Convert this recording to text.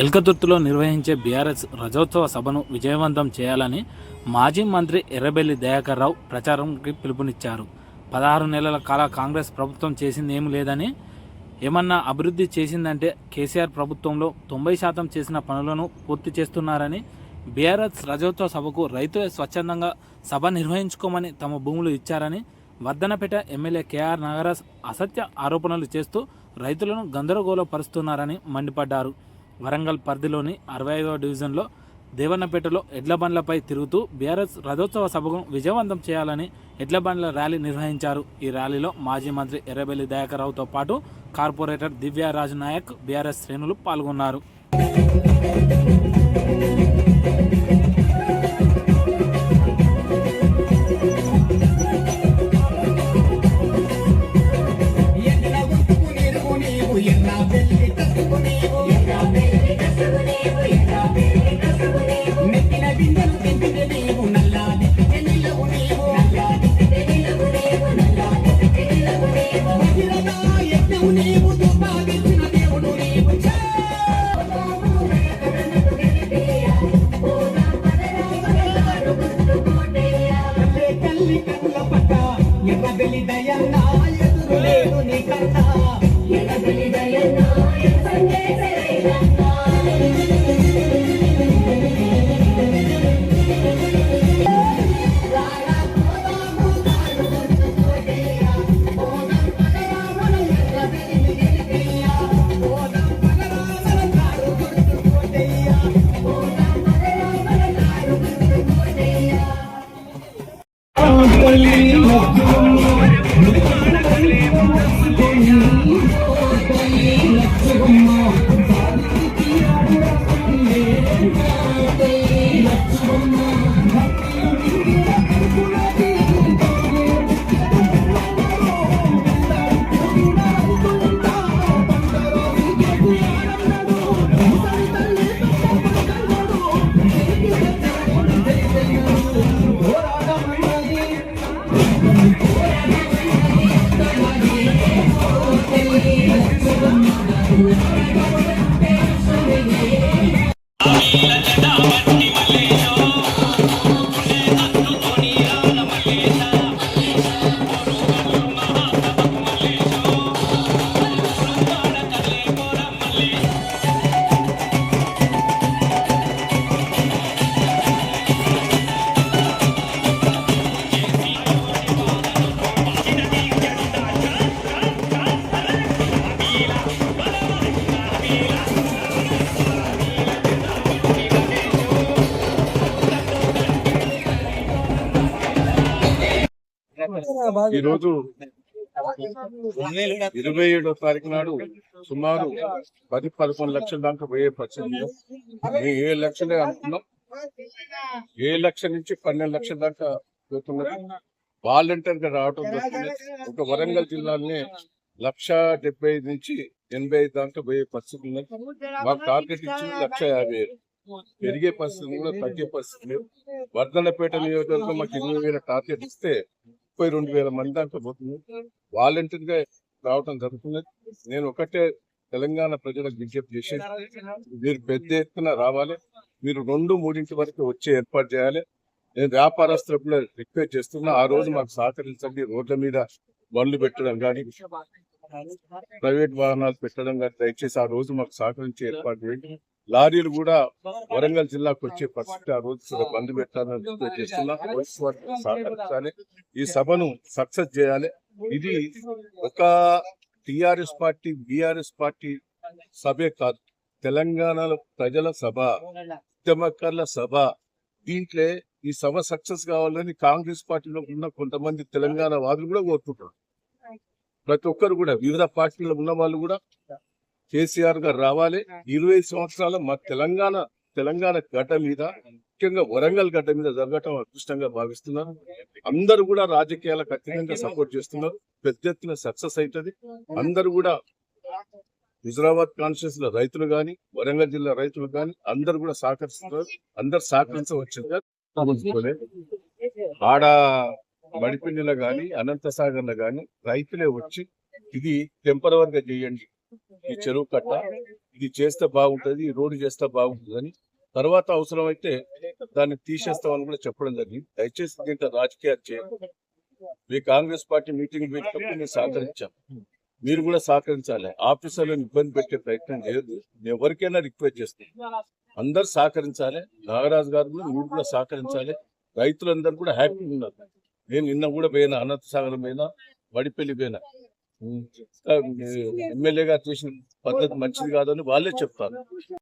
ఎల్కతుర్తిలో నిర్వహించే బీఆర్ఎస్ రజోత్సవ సభను విజయవంతం చేయాలని మాజీ మంత్రి ఎర్రబెల్లి దయాకర్ రావు ప్రచారంకి పిలుపునిచ్చారు. పదహారు నెలల కాల కాంగ్రెస్ ప్రభుత్వం చేసింది ఏమీ లేదని ఏమన్నా అభివృద్ధి చేసిందంటే కేసీఆర్ ప్రభుత్వంలో తొంభై శాతం చేసిన పనులను పూర్తి చేస్తున్నారని బీఆర్ఎస్ రజోత్సవ సభకు రైతులే స్వచ్ఛందంగా సభ నిర్వహించుకోమని తమ భూములు ఇచ్చారని వర్ధనపేట ఎమ్మెల్యే కేఆర్ నాగరాజ్ అసత్య ఆరోపణలు చేస్తూ రైతులను గందరగోళపరుస్తున్నారని మండిపడ్డారు. వరంగల్ పరిధిలోని అరవై ఐదవ డివిజన్లో దేవన్నపేటలో ఎడ్లబండ్లపై తిరుగుతూ బీఆర్ఎస్ రథోత్సవ సభకు విజయవంతం చేయాలని ఎడ్లబండ్ల ర్యాలీ నిర్వహించారు. ఈ ర్యాలీలో మాజీ మంత్రి ఎర్రబెల్లి దయాకరావుతో పాటు కార్పొరేటర్ దివ్య నాయక్ బీఆర్ఎస్ శ్రేణులు పాల్గొన్నారు. యజ్ఞము నీవు దుర్భాగ్యించిన దేవుడు నీవు ఛే! కల్లే కల్లి కళ్ళ ఈరోజు ఇరవై ఏడో తారీఖు నాడు సుమారు పది పదకొండు లక్షల దాకా పోయే పరిస్థితి. మేము ఏడు లక్షలే అనుకున్నాం. ఏడు లక్షల నుంచి పన్నెండు లక్షల దాకా పోతున్నది. వాలంటీర్గా రావటం జరుగుతుంది ఒక వరంగల్ జిల్లాలోనే లక్ష డెబ్బై ఐదు నుంచి ఎనభై ఐదు దాకా పోయే పరిస్థితి ఉన్నది. మాకు టార్గెట్ ఇచ్చింది లక్ష యాభై పెరిగే పరిస్థితి కూడా తగ్గే పరిస్థితి లేదు. వర్ధనపేట నియోజకవర్గం మాకు ఇరవై వేల టార్గెట్ ఇస్తే ముప్పై రెండు వేల మంది దాకా పోతుంది. వాలంటీర్గా రావటం జరుగుతుంది. నేను ఒకటే తెలంగాణ ప్రజలకు విజ్ఞప్తి చేసి మీరు పెద్ద ఎత్తున రావాలి. మీరు రెండు మూడింటి వరకు వచ్చే ఏర్పాటు చేయాలి. నేను వ్యాపారస్తులకు కూడా రిక్వెస్ట్ చేస్తున్నా ఆ రోజు మాకు సహకరించండి. రోడ్ల మీద బండ్లు పెట్టడం కానీ ప్రైవేట్ వాహనాలు పెట్టడం కానీ దయచేసి ఆ రోజు మాకు సహకరించి ఏర్పాటు చేయండి. లారీలు కూడా వరంగల్ జిల్లాకు వచ్చే పరిస్థితి ఆ రోజు బంద్ పెట్టాలని రిక్వెస్ట్ చేస్తున్నా. పోలీసు వారికి సహకరించాలి ఈ సభను సక్సెస్ చేయాలి. ఇది ఒక టిఆర్ఎస్ పార్టీ బిఆర్ఎస్ పార్టీ సభే కాదు. తెలంగాణలో ప్రజల సభ ఉద్యమకారుల సభ. దీంట్లో ఈ సభ సక్సెస్ కావాలని కాంగ్రెస్ పార్టీలో ఉన్న కొంతమంది తెలంగాణ వాదులు కూడా కోరుకుంటారు ప్రతి ఒక్కరు కూడా వివిధ పార్టీలో ఉన్న వాళ్ళు కూడా కేసీఆర్ గారు రావాలి. ఇరవై సంవత్సరాల మా తెలంగాణ తెలంగాణ గడ్డ మీద ముఖ్యంగా వరంగల్ గడ్డ మీద జరగటం అదృష్టంగా భావిస్తున్నారు. అందరూ కూడా రాజకీయాలకు అత్యధికంగా సపోర్ట్ చేస్తున్నారు. పెద్ద ఎత్తున సక్సెస్ అవుతుంది. అందరూ కూడా హుజరాబాద్ కాన్స్టిట్యూన్స్లో రైతులు గాని వరంగల్ జిల్లా రైతులు గాని అందరూ కూడా సహకరిస్తున్నారు. అందరు సహకరించవచ్చింది ఆడ మడిపిండిలో గాని అనంత సాగర్లో గాని రైతులే వచ్చి ఇది టెంపరవరీగా చేయండి. ఈ చెరువు కట్ట ఇది చేస్తే బాగుంటది ఈ రోడ్డు చేస్తే బాగుంటుంది అని తర్వాత అవసరమైతే దాన్ని తీసేస్తామని కూడా చెప్పడం జరిగింది. దయచేసి దీంట్లో రాజకీయాలు చేయండి మీ కాంగ్రెస్ పార్టీ మీటింగ్ పెట్టినప్పుడు నేను సహకరించాను. మీరు కూడా సహకరించాలి. ఆఫీసర్లను ఇబ్బంది పెట్టే ప్రయత్నం లేదు. ఎవరికైనా రిక్వెస్ట్ చేస్తాను. అందరు సహకరించాలి. నాగరాజు గారు కూడా మీరు కూడా సహకరించాలి. రైతులందరూ కూడా హ్యాపీగా ఉన్నారు. నేను నిన్న కూడా పోయినా అనంత సాగరం పోయినా వడిపల్లి పోయినా. ఉమ్, ఎమ్మెల్యే గారు చేసిన పద్ధతి మంచిది కాదని వాళ్ళే చెప్తారు.